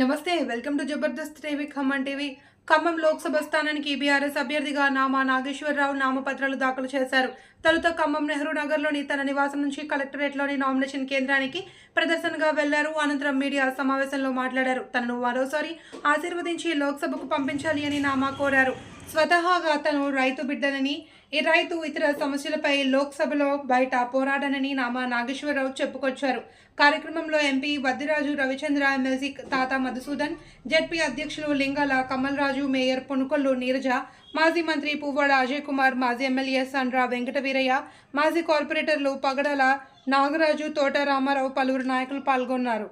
నమస్తే welcome to Jabardasth TV Khammam TV. Khammam Lok Sabha స్థానానికి BRS అభ్యర్థిగా నామా నాగేశ్వరరావు నామపత్రాలు దాఖలు చేశారు. తొలుత ఖమ్మం నెహ్రూ నగర్లోని తన నివాసం నుంచి కలెక్టరేట్లోని నామినేషన్ కేంద్రానికి ప్రదర్శనగా వెళ్ళారు. అనంతరం మీడియా సమావేశంలో మాట్లాడారు. తనను మరోసారి ఆశీర్వదించి లోక్సభకు పంపించాలి అని నామా కోరారు. స్వతహాగా తను రైతు బిడ్డనని ఈ రైతు ఇతర సమస్యలపై లోక్సభలో బయట పోరాడనని నామా నాగేశ్వరరావు చెప్పుకొచ్చారు. కార్యక్రమంలో ఎంపీ వద్దిరాజు రవిచంద్ర ఎమ్మెల్సీ తాత మధుసూదన్ జడ్పీ అధ్యక్షులు లింగాల కమల్రాజు మేయర్ పొనుకొల్లు నీరజ మాజీ మంత్రి పువ్వాడ అజయ్ కుమార్ మాజీ ఎమ్మెల్యే సండ్ర వెంకటవీరయ్య మాజీ కార్పొరేటర్లు పగడల నాగరాజు తోట రామారావు పలువురు నాయకులు పాల్గొన్నారు.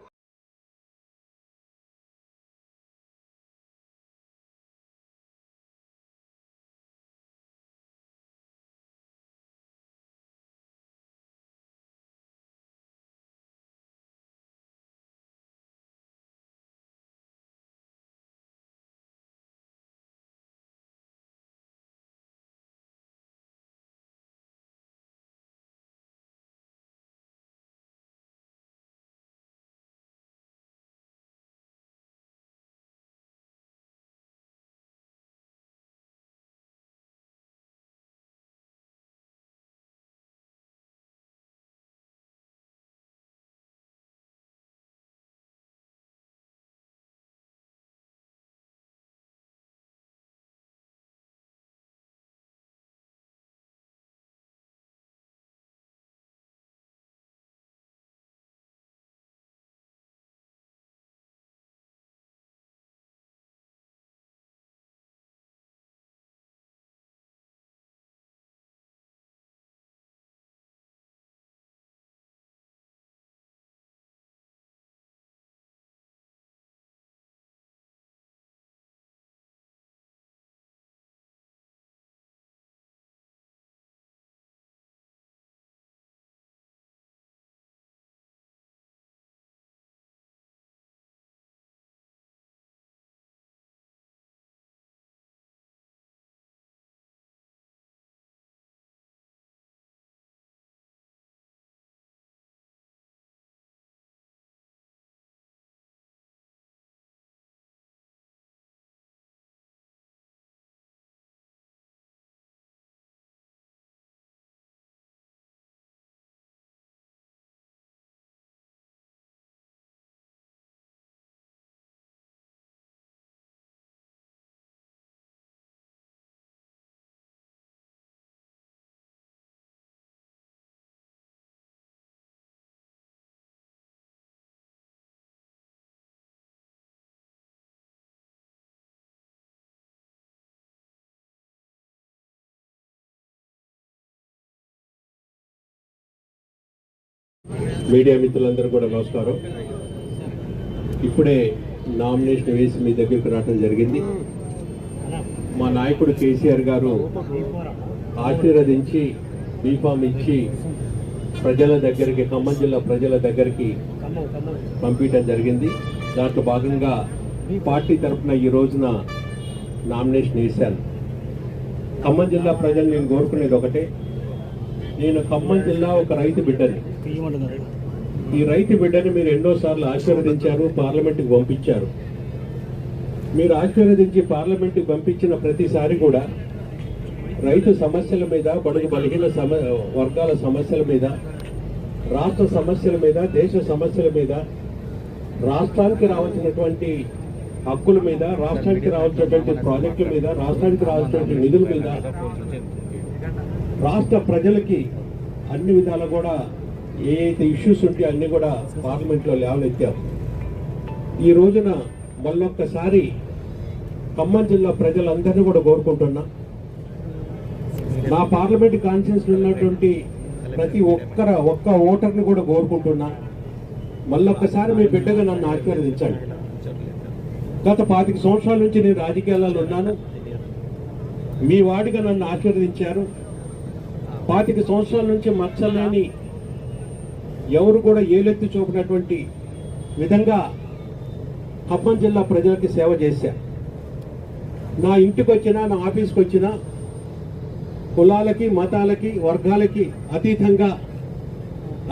మీడియా మిత్రులందరూ కూడా నమస్కారం. ఇప్పుడే నామినేషన్ వేసి మీ దగ్గరికి రావడం జరిగింది. మా నాయకుడు కేసీఆర్ గారు ఆశీర్వదించి బీఫామ్ ఇచ్చి ప్రజల దగ్గరికి ఖమ్మం జిల్లా ప్రజల దగ్గరికి పంపించడం జరిగింది. దాంట్లో భాగంగా పార్టీ తరఫున ఈ రోజున నామినేషన్ వేశాను ఖమ్మం జిల్లా ప్రజలు నేను కోరుకునేది ఒకటే. నేను ఖమ్మం జిల్లా ఒక రైతు బిడ్డని. ఈ రైతు బిడ్డని మీరు ఎన్నోసార్లు ఆశీర్వదించారు పార్లమెంట్కి పంపించారు. మీరు ఆశీర్వదించి పార్లమెంట్కి పంపించిన ప్రతిసారి కూడా రైతు సమస్యల మీద బడుగు బలిగిన సమ వర్గాల సమస్యల మీద రాష్ట్ర సమస్యల మీద దేశ సమస్యల మీద రాష్ట్రానికి రావాల్సినటువంటి హక్కుల మీద రాష్ట్రానికి రావాల్సినటువంటి ప్రాజెక్టుల మీద రాష్ట్రానికి రావాల్సినటువంటి నిధుల మీద రాష్ట్ర ప్రజలకి అన్ని విధాలు కూడా ఏ అయితే ఇష్యూస్ ఉంటే అన్నీ కూడా పార్లమెంట్లో లేవనెత్తాం ఈ రోజున మళ్ళొక్కసారి ఖమ్మం జిల్లా ప్రజలందరినీ కూడా కోరుకుంటున్నా. నా పార్లమెంట్ కాన్ఫరెన్స్ ఉన్నటువంటి ప్రతి ఒక్కర ఒక్క ఓటర్ని కూడా కోరుకుంటున్నా. మళ్ళొక్కసారి మీ బిడ్డగా నన్ను ఆశీర్వదించండి. గత పాతిక సంవత్సరాల నుంచి నేను రాజకీయాలలో ఉన్నాను. మీ వాడిగా నన్ను ఆశీర్వదించారు. పాతిక సంవత్సరాల నుంచి మచ్చలేని ఎవరు కూడా ఏలెత్తి చూపినటువంటి విధంగా ఖమ్మం జిల్లా ప్రజలకి సేవ చేశా నా ఇంటికి వచ్చినా నా ఆఫీస్కి వచ్చినా కులాలకి మతాలకి వర్గాలకి అతీతంగా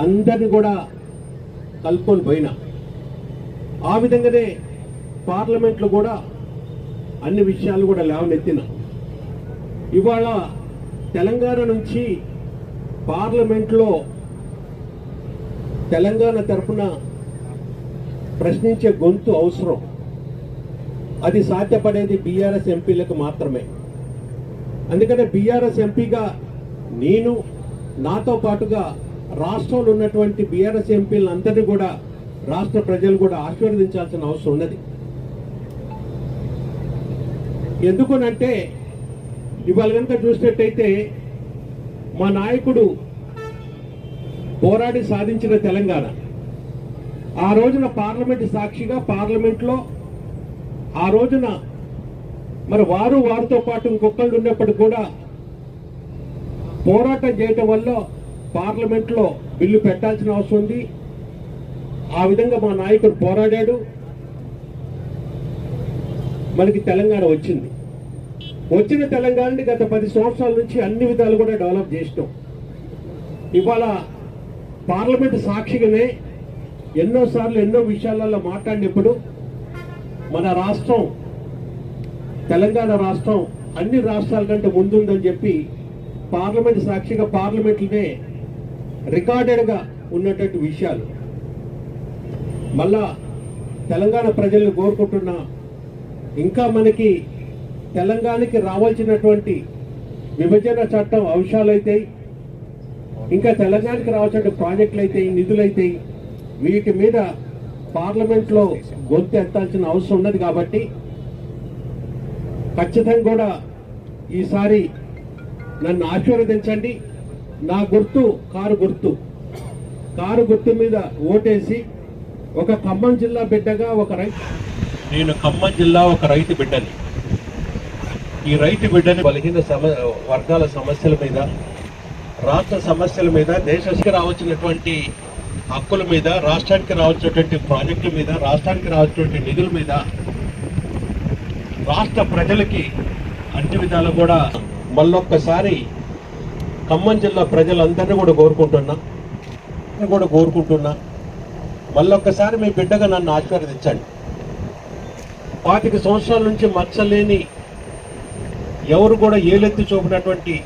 అందరిని కూడా కలుపుకొని పోయినా. ఆ విధంగానే పార్లమెంట్లో కూడా అన్ని విషయాలు కూడా లేవనెత్తిన. ఇవాళ తెలంగాణ నుంచి పార్లమెంట్లో తెలంగాణ తరఫున ప్రశ్నించే గొంతు అవసరం. అది సాధ్యపడేది బీఆర్ఎస్ ఎంపీలకు మాత్రమే. అందుకనే బీఆర్ఎస్ ఎంపీగా నేను నాతో పాటుగా రాష్ట్రంలో ఉన్నటువంటి బీఆర్ఎస్ ఎంపీలందరినీ కూడా రాష్ట్ర ప్రజలు కూడా ఆశీర్వదించాల్సిన అవసరం ఉన్నది. ఎందుకునంటే ఇవాళ కనుక చూసినట్టయితే మా నాయకుడు పోరాడి సాధించిన తెలంగాణ. ఆ రోజున పార్లమెంట్ సాక్షిగా పార్లమెంట్లో ఆ రోజున మరి వారు వారితో పాటు ఇంకొకళ్ళు ఉన్నప్పటికీ కూడా పోరాటం చేయటం వల్ల పార్లమెంట్లో బిల్లు పెట్టాల్సిన అవసరం ఉంది. ఆ విధంగా మా నాయకుడు పోరాడాడు. మనకి తెలంగాణ వచ్చింది. వచ్చిన తెలంగాణని గత పది సంవత్సరాల నుంచి అన్ని విధాలు కూడా డెవలప్ చేసినాం. ఇవాళ పార్లమెంట్ సాక్షిగానే ఎన్నోసార్లు ఎన్నో విషయాలలో మాట్లాడినప్పుడు మన రాష్ట్రం తెలంగాణ రాష్ట్రం అన్ని రాష్ట్రాల కంటే ముందుందని చెప్పి పార్లమెంట్ సాక్షిగా పార్లమెంట్లోనే రికార్డెడ్గా ఉన్నటువంటి విషయాలు. మళ్ళా తెలంగాణ ప్రజల్ని కోరుకుంటున్నా ఇంకా మనకి తెలంగాణకి రావాల్సినటువంటి విభజన చట్టం అంశాలైతాయి ఇంకా తెలంగాణకి రావాల్సిన ప్రాజెక్టులు అయితే నిధులైతాయి వీటి మీద పార్లమెంట్లో గొంతు ఎత్తాల్సిన అవసరం ఉన్నది కాబట్టి ఖచ్చితంగా కూడా ఈసారి నన్ను ఆశీర్వదించండి. నా గుర్తు కారు గుర్తు. కారు గుర్తు మీద ఓటేసి ఒక ఖమ్మం జిల్లా బిడ్డగా ఒక రైతు నేను ఖమ్మం జిల్లా ఒక రైతు బిడ్డని. ఈ రైతు బిడ్డని బలహీన సమ వర్గాల సమస్యల మీద రాష్ట్ర సమస్యల మీద దేశానికి రావాల్సినటువంటి హక్కుల మీద రాష్ట్రానికి రావాల్సినటువంటి ప్రాజెక్టుల మీద రాష్ట్రానికి రావాల్సినటువంటి నిధుల మీద రాష్ట్ర ప్రజలకి అన్ని విధాలు కూడా మళ్ళొక్కసారి ఖమ్మం జిల్లా ప్రజలందరినీ కూడా కోరుకుంటున్నా. కూడా కోరుకుంటున్నా. మళ్ళొక్కసారి మీ బిడ్డగా నన్ను ఆశీర్వదించండి. పాతిక సంవత్సరాల నుంచి మచ్చలేని ఎవరు కూడా ఏలెత్తి చూపినటువంటి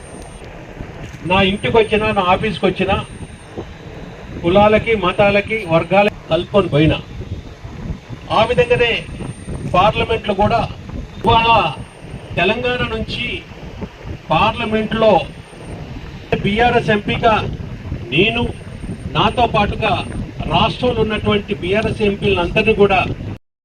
నా ఇంటికి వచ్చినా నా ఆఫీస్కి వచ్చినా కులాలకి మతాలకి వర్గాలకి కలుపుకొని పోయినా. ఆ విధంగానే పార్లమెంట్లో కూడా ఇవాళ తెలంగాణ నుంచి పార్లమెంట్లో బీఆర్ఎస్ ఎంపీగా నేను నాతో పాటుగా రాష్ట్రంలో ఉన్నటువంటి బీఆర్ఎస్ ఎంపీలందరినీ కూడా